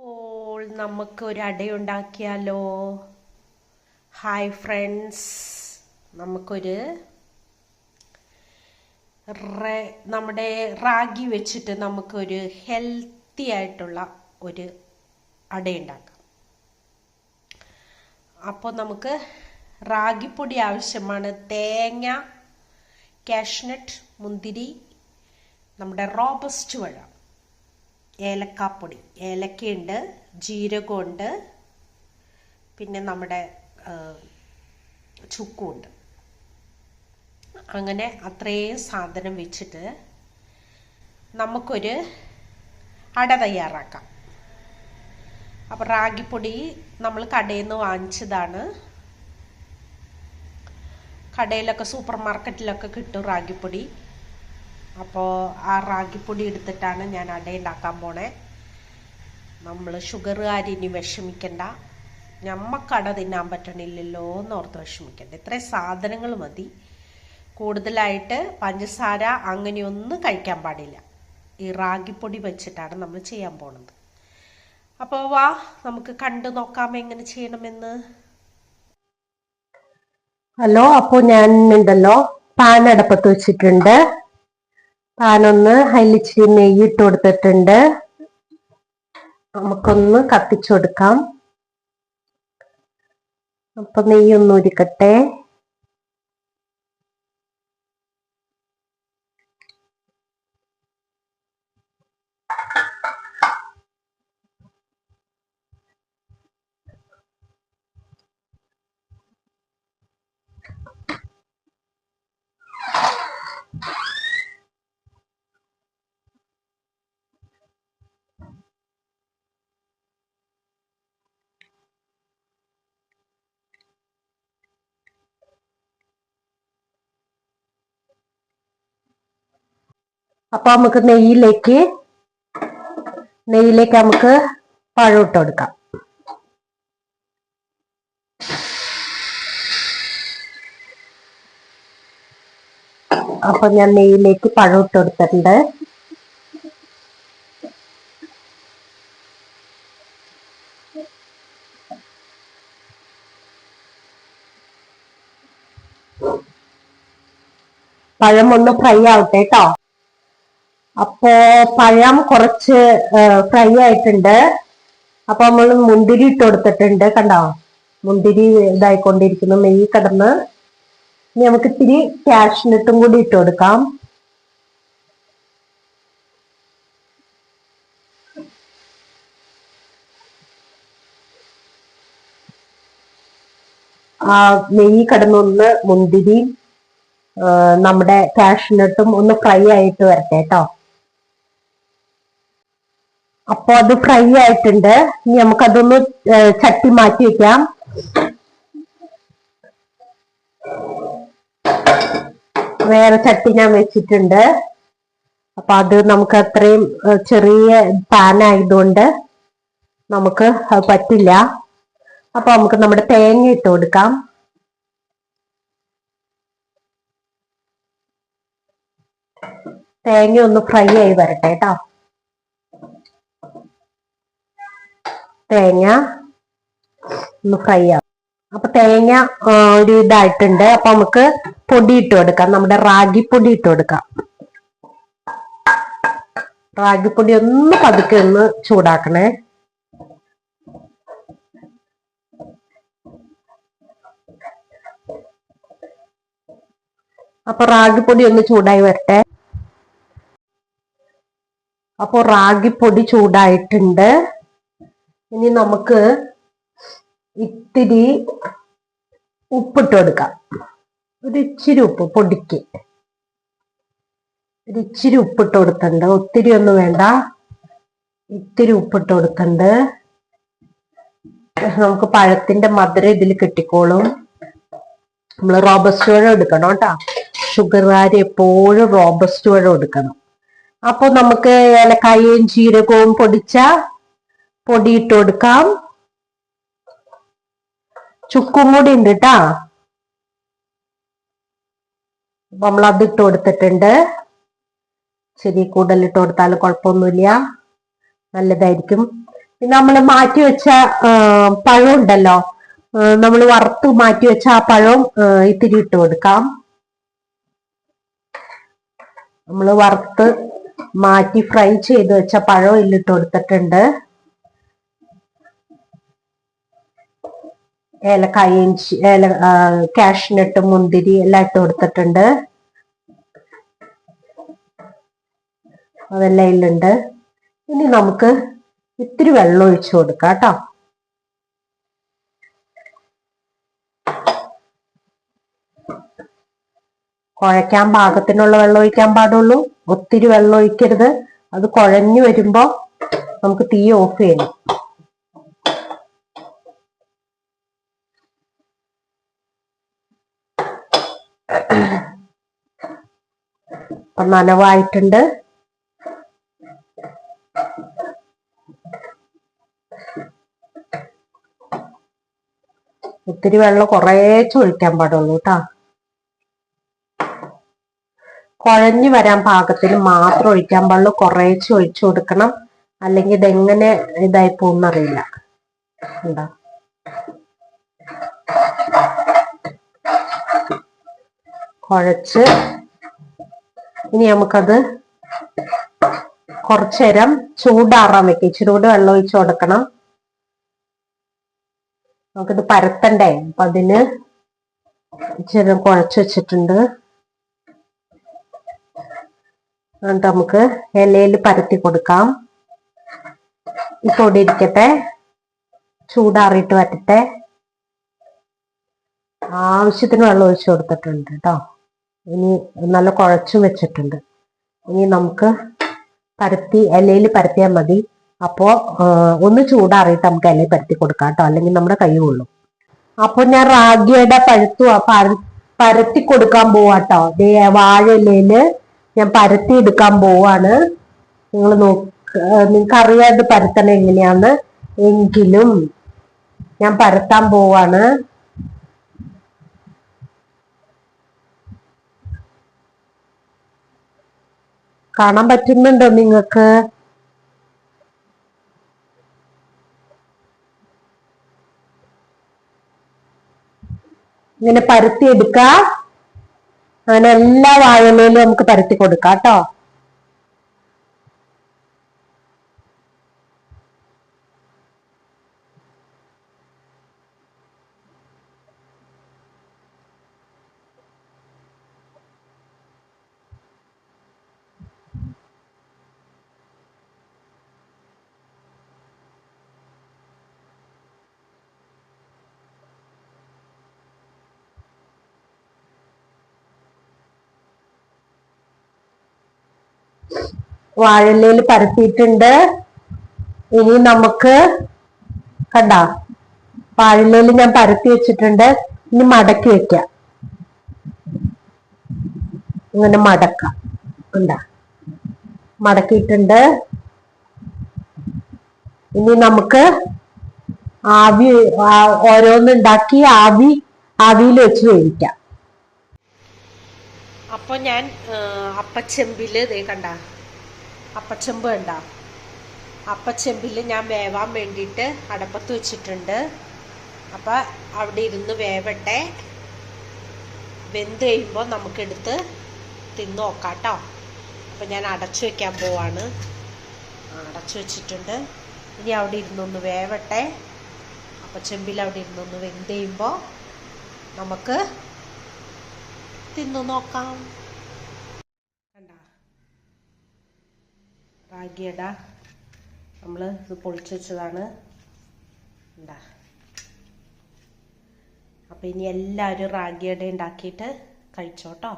അപ്പോൾ നമുക്ക് ഒരു അടയുണ്ടാക്കിയാലോ ഹായ് ഫ്രണ്ട്സ് നമുക്കൊരു നമ്മുടെ റാഗി വെച്ചിട്ട് നമുക്കൊരു ഹെൽത്തി ആയിട്ടുള്ള ഒരു അടയുണ്ടാക്കാം. അപ്പോൾ നമുക്ക് റാഗിപ്പൊടി ആവശ്യമാണ്. തേങ്ങ കാഷ്നട്ട് മുന്തിരി നമ്മുടെ റോബസ്റ്റ് പഴം ഏലക്കാപ്പൊടി. ഏലക്കയുണ്ട് ജീരകമുണ്ട് പിന്നെ നമ്മുടെ ചുക്കുമുണ്ട്. അങ്ങനെ അത്രയും സാധനം വെച്ചിട്ട് നമുക്കൊരു അട തയ്യാറാക്കാം. അപ്പോൾ റാഗിപ്പൊടി നമ്മൾ കടയിൽ നിന്ന് വാങ്ങിച്ചതാണ്. കടയിലൊക്കെ സൂപ്പർ മാർക്കറ്റിലൊക്കെ കിട്ടും റാഗിപ്പൊടി. അപ്പോൾ ആ റാഗിപ്പൊടി എടുത്തിട്ടാണ് ഞാൻ അട ഉണ്ടാക്കാൻ പോണേ. നമ്മൾ ഷുഗറുകാർ ഇനി വിഷമിക്കണ്ട. നമ്മക്ക് അട തിന്നാൻ പറ്റണില്ലല്ലോ എന്ന് ഓർത്ത് വിഷമിക്കണ്ട. ഇത്രയും സാധനങ്ങൾ മതി. കൂടുതലായിട്ട് പഞ്ചസാര അങ്ങനെയൊന്നും കഴിക്കാൻ പാടില്ല. ഈ റാഗിപ്പൊടി വെച്ചിട്ടാണ് നമ്മൾ ചെയ്യാൻ പോണത്. അപ്പോൾ വാ നമുക്ക് കണ്ടു നോക്കാം എങ്ങനെ ചെയ്യണമെന്ന്. ഹലോ അപ്പോൾ ഞാൻ ഉണ്ടല്ലോ പാൻ അടപ്പത്ത് വെച്ചിട്ടുണ്ട്. പാനൊന്ന് അതിൽ ഇച്ചിരി നെയ്യ് ഇട്ട് കൊടുത്തിട്ടുണ്ട്. നമുക്കൊന്ന് കത്തിച്ചു കൊടുക്കാം അപ്പൊ നെയ്യൊന്ന് ഉരുക്കട്ടെ. അപ്പൊ നമുക്ക് നെയ്യിലേക്ക് നെയ്യിലേക്ക് നമുക്ക് പഴം ഇട്ട് കൊടുക്കാം. അപ്പൊ ഞാൻ നെയ്യിലേക്ക് പഴം ഇട്ട് കൊടുത്തിട്ടുണ്ട്. പഴം ഒന്ന് ഫ്രൈ ആവട്ടെ കേട്ടോ അപ്പോ പഴം കുറച്ച് ഫ്രൈ ആയിട്ടുണ്ട്. അപ്പൊ നമ്മൾ മുന്തിരി ഇട്ട് കൊടുത്തിട്ടുണ്ട്. കണ്ടോ? മുന്തിരി ഇതായിക്കൊണ്ടിരിക്കുന്നു നെയ്യ് കിടന്ന് ഇനി നമുക്ക് ഇത്തിരി കാഷ്നട്ടും കൂടി ഇട്ട് കൊടുക്കാം. ആ നെയ്യ് കിടന്നൊന്ന് മുന്തിരി നമ്മുടെ കാഷ്നട്ടും ഒന്ന് ഫ്രൈ ആയിട്ട് വരട്ടെ കേട്ടോ. അപ്പൊ അത് ഫ്രൈ ആയിട്ടുണ്ട്. ഇനി നമുക്കതൊന്ന് ചട്ടി മാറ്റി വെക്കാം. വേറെ ചട്ടി ഞാൻ വെച്ചിട്ടുണ്ട്. അപ്പൊ അത് നമുക്ക് അത്രയും ചെറിയ പാൻ ആയതുകൊണ്ട് നമുക്ക് പറ്റില്ല. അപ്പൊ നമുക്ക് നമ്മുടെ തേങ്ങ ഇട്ട് കൊടുക്കാം. തേങ്ങ ഒന്ന് ഫ്രൈ ആയി വരട്ടെ കേട്ടോ തേങ്ങ ഒന്ന് ഫ്രൈ ആവും. അപ്പൊ തേങ്ങ ഒരു ഇതായിട്ടുണ്ട്. അപ്പൊ നമുക്ക് പൊടി ഇട്ട് കൊടുക്കാം. നമ്മുടെ റാഗി പൊടി ഇട്ട് കൊടുക്കാം. പൊടി ഒന്ന് പതുക്കെ ഒന്ന് ചൂടാക്കണേ. അപ്പൊ റാഗിപ്പൊടി ഒന്ന് ചൂടായി വരട്ടെ. അപ്പൊ റാഗിപ്പൊടി ചൂടായിട്ടുണ്ട്. ഇനി നമുക്ക് ഇത്തിരി ഉപ്പിട്ട് കൊടുക്കാം. ഒരു ഇച്ചിരി ഉപ്പ് പൊടിക്ക്. ഒരു ഇച്ചിരി ഉപ്പിട്ട് കൊടുക്കണ്ട് ഒത്തിരി ഒന്നും വേണ്ട. ഇത്തിരി ഉപ്പിട്ട് കൊടുക്കണ്ട് നമുക്ക് പഴത്തിന്റെ മധുരം ഇതിൽ കിട്ടിക്കോളും. നമ്മൾ റോബസ്റ്റ് പഴം എടുക്കണം കേട്ടോ. ഷുഗർകാർ എപ്പോഴും റോബസ്റ്റ് പഴം എടുക്കണം. അപ്പൊ നമുക്ക് ഏലക്കായയും ജീരകവും പൊടിച്ച പൊടി ഇട്ട് കൊടുക്കാം. ചുക്കും കൂടി ഉണ്ട് കേട്ടാ നമ്മൾ അത് ഇട്ട് കൊടുത്തിട്ടുണ്ട്. ശരി കൂടുതൽ ഇട്ട് കൊടുത്താൽ കുഴപ്പമൊന്നുമില്ല. നല്ലതായിരിക്കും. പിന്നെ നമ്മൾ മാറ്റി വെച്ച പഴം ഉണ്ടല്ലോ. നമ്മൾ വറുത്ത് മാറ്റി വെച്ച ആ പഴം ഇത്തിരി ഇട്ട് കൊടുക്കാം. നമ്മൾ വറുത്ത് മാറ്റി ഫ്രൈ ചെയ്ത് വെച്ച പഴം ഇല്ലിട്ട് കൊടുത്തിട്ടുണ്ട്. ഏലക്കായ ഏല കാഷ്നട്ട് മുന്തിരി എല്ലാം ഇട്ട് കൊടുത്തിട്ടുണ്ട്. അതെല്ലാം ഇതിലുണ്ട് ഇനി നമുക്ക് ഇത്തിരി വെള്ളം ഒഴിച്ചു കൊടുക്കാം കേട്ടോ. കുഴയ്ക്കാൻ പാകത്തിനുള്ള വെള്ളം ഒഴിക്കാൻ പാടുള്ളൂ. ഒത്തിരി വെള്ളം ഒഴിക്കരുത്. അത് കുഴഞ്ഞു വരുമ്പോ നമുക്ക് തീ ഓഫ് ചെയ്യണം. അപ്പൊ നനവായിട്ടുണ്ട്. ഒത്തിരി വെള്ളം കുറേശ്ശെ ഒഴിക്കാൻ പാടുള്ളൂ കേട്ടോ. കുഴഞ്ഞു വരാൻ പാകത്തിന് മാത്രം ഒഴിക്കാൻ പാടുള്ളൂ. കുറേശ്ശെ ഒഴിച്ചു കൊടുക്കണം. അല്ലെങ്കിൽ ഇതെങ്ങനെ ഇതായി പോകുന്നറിയില്ല എന്താ കുഴച്ച് ഇനി നമുക്കത് കുറച്ചു നേരം ചൂടാറാൻ വെക്കുക ഇച്ചിരി കൂടി വെള്ളം ഒഴിച്ചു കൊടുക്കണം. നമുക്കിത് പരത്തണ്ടേ? അപ്പൊ അതിന് ഇച്ചിരി കുഴച്ചു വെച്ചിട്ടുണ്ട്. എന്നിട്ട് നമുക്ക് ഇലയിൽ പരത്തി കൊടുക്കാം. പൊടി ഇരിക്കട്ടെ. ചൂടാറിയിട്ട് വറ്റട്ടെ ആവശ്യത്തിന് വെള്ളം ഒഴിച്ചു കൊടുത്തിട്ടുണ്ട് കേട്ടോ ഇനി നല്ല കുഴച്ചു വെച്ചിട്ടുണ്ട്. ഇനി നമുക്ക് പരത്തി ഇലയിൽ പരത്തിയാൽ മതി. അപ്പോ ഒന്ന് ചൂടാറിയിട്ട് നമുക്ക് ഇലയിൽ പരത്തി കൊടുക്കാം കേട്ടോ. അല്ലെങ്കിൽ നമ്മുടെ കൈ കൊള്ളും. അപ്പൊ ഞാൻ റാഗിയുടെ പഴുത്തു പരത്തി കൊടുക്കാൻ പോവാട്ടോ ദേ വാഴ ഇലയിൽ ഞാൻ പരത്തി എടുക്കാൻ പോവാണ്. നിങ്ങൾ നോക്ക് നിങ്ങൾക്ക് അറിയാതെ പരത്തണ എങ്ങനെയാന്ന്. എങ്കിലും ഞാൻ പരത്താൻ പോവാണ്. കാണാൻ പറ്റുന്നുണ്ടോ നിങ്ങൾക്ക്? ഇങ്ങനെ പരത്തി എടുക്ക. അങ്ങനെ എല്ലാ വാഴയിലും നമുക്ക് പരത്തി കൊടുക്കാം കേട്ടോ. വാഴയിലയിൽ പരത്തിയിട്ടുണ്ട്. ഇനി നമുക്ക് കണ്ട വാഴലയിൽ ഞാൻ പരത്തി വെച്ചിട്ടുണ്ട്. ഇനി മടക്കി വെക്കാം. ഇങ്ങനെ മടക്കാം. കണ്ട മടക്കിയിട്ടുണ്ട്. ഇനി നമുക്ക് ആവി ഓരോന്ന് ഓരോന്നുണ്ടാക്കി ആവി ആവിയിൽ വെച്ച് വേവിക്കാം. അപ്പൊ ഞാൻ അപ്പച്ചെമ്പിൽ ദേ കണ്ട അപ്പച്ചെമ്പ് കണ്ട അപ്പച്ചെമ്പിൽ ഞാൻ വേവാൻ വേണ്ടിയിട്ട് അടപ്പത്ത് വെച്ചിട്ടുണ്ട്. അപ്പോൾ അവിടെ ഇരുന്ന് വേവട്ടെ. വെന്ത് കഴിയുമ്പോൾ നമുക്കെടുത്ത് തിന്ന് നോക്കാം കേട്ടോ അപ്പം ഞാൻ അടച്ചു വയ്ക്കാൻ പോവാണ്. അടച്ചു വെച്ചിട്ടുണ്ട്. ഇനി അവിടെ ഇരുന്നൊന്ന് വേവട്ടെ. അപ്പച്ചെമ്പിൽ അവിടെ ഇരുന്നൊന്ന് വെന്ത് കഴിയുമ്പോൾ നമുക്ക് തിന്നു നോക്കാം കണ്ട റാഗിയട നമ്മൾ ഇത് പൊളിച്ചു വെച്ചതാണ്. ഉണ്ടാ അപ്പം ഇനി എല്ലാവരും റാഗിയട ഉണ്ടാക്കിയിട്ട് കഴിച്ചോട്ടോ.